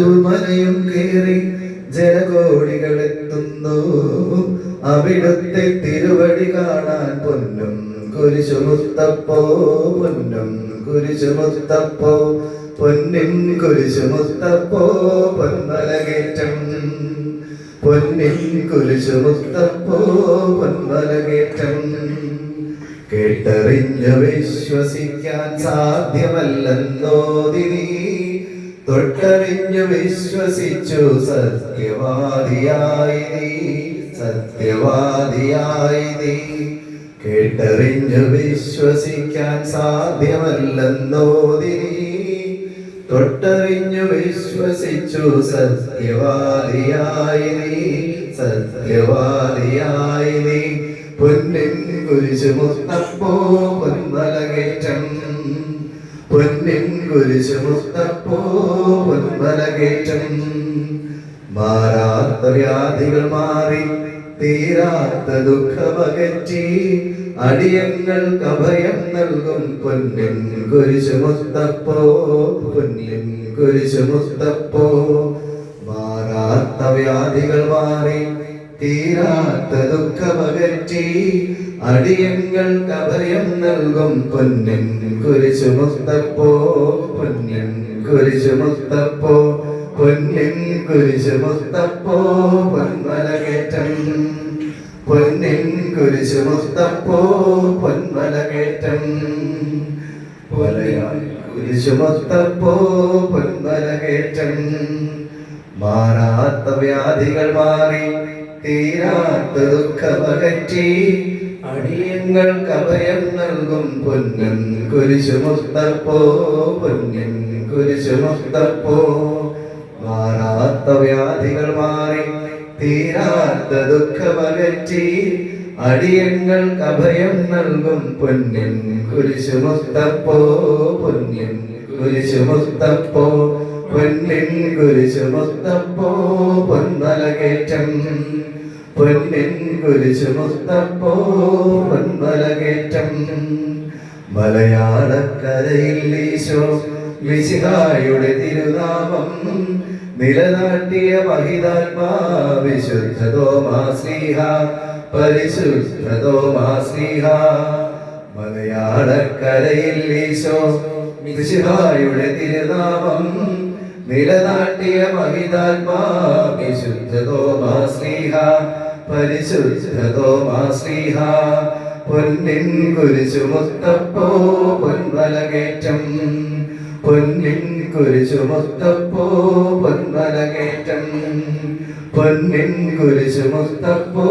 മലയും കയറി ജനകോടികളെത്തുന്നു അവിടുത്തെ തിരുവടി കാണാൻ പൊന്നും കുരിശുമുത്തപ്പോ പൊന്നും കുരിശുമുത്തപ്പോ പൊന്നിൻ കുരിശുമുത്തപ്പോ പൊന്മലകേറ്റം. പൊന്നിൻ കുരിശുമുത്തപ്പോ പൊന്മലകേറ്റം. കേട്ടറിഞ്ഞ വിശ്വസിക്കാൻ സാധ്യമല്ലെന്നോതിനി തൊട്ടറിഞ്ഞു വിശ്വസിച്ചു സത്യവാദിയായി നീ സത്യവാദിയായി നീ. കേട്ടറിഞ്ഞു വിശ്വസിക്കാൻ സാധ്യമല്ലെന്നോതി തൊട്ടറിഞ്ഞു വിശ്വസിച്ചു സത്യവാദിയായി നീ സത്യവാദിയായി നീ. പൊന്നിൻ കുരിശു മുത്തപ്പോ പൊന്മലകേറ്റം പൊന്നിൻ കുരിശു മുത്തപ്പോ പൊന്മലകേറ്റം മാറാത്ത വ്യാധികൾ മാറി തീരാത്ത ദുഃഖമകറ്റി അടിയങ്ങൾക്ക് അഭയം നൽകും പൊന്നിൻ കുരിശു മുത്തപ്പോ പൊന്നിൻ കുരിശു മുത്തപ്പോ മാറാത്ത വ്യാധികൾ മാറി തീരാത്ത ദുഃഖമകറ്റി അടിയങ്ങൾക്ക് അഭയം നൽകും. പൊന്നിൻ കുരിശു മുത്തപ്പോ പൊന്നിൻ കുരിശു മുത്തപ്പോ പൊന്നിൻ കുരിശു മുത്തപ്പോ പൊന്മലകേറ്റം. പൊന്നിൻ കുരിശു മുത്തപ്പോ പൊന്മലകേറ്റം. പൊലയാൽ കുരിശു മുത്തപ്പോ പൊന്മലകേറ്റം. മാറാത്ത വ്യാധികൾ മാറി തീരാത്ത ദുഃഖമകറ്റി അടിയങ്ങൾക്ക് അഭയം നൽകും പൊന്നൻ കുരിശു മുസ്തപ്പോ പൊന്നൻ കുരിശു മുസ്തപ്പോ മാറാത്ത വ്യാധികൾ മാറി തീരാത്ത ദുഃഖമകറ്റി അടിയങ്ങൾക്ക് അഭയം നൽകും പൊന്നൻ കുരിശു മുസ്തപ്പോ പൊന്നൻ കുരിശു മുസ്തപ്പോ പൊന്നിൻ കുരിശു പൊന്നല കയറ്റം പൊന്നിൻ കുരിശു പൊന്നല പൊന്മലകേറ്റം. മലയാളക്കരയിൽ ഈശോ വിശിഹായുടെ തിരുനാമം നിലനാട്ടിയ മഹിതാത്മാ വിശുദ്ധ തോമാശ്രീഹ പരിശുദ്ധ തോമാശ്രീഹ മലയാളക്കരയിൽ ഈശോ വിശിഹായുടെ തിരുനാമം നിലനാട്ടിയ മഹിതാത്മാ വിശുദ്ധ പരിശുദ്ധതോ മാ തോമാശ്രീഹ പൊന്നിൻ കുരിശു മുത്തപ്പോ പൊൻവലകേറ്റം. പൊന്നിൻ കുരിശു മുത്തപ്പോ പൊൻവലകേറ്റം. പൊന്നിൻ കുരിശു മുത്തപ്പോ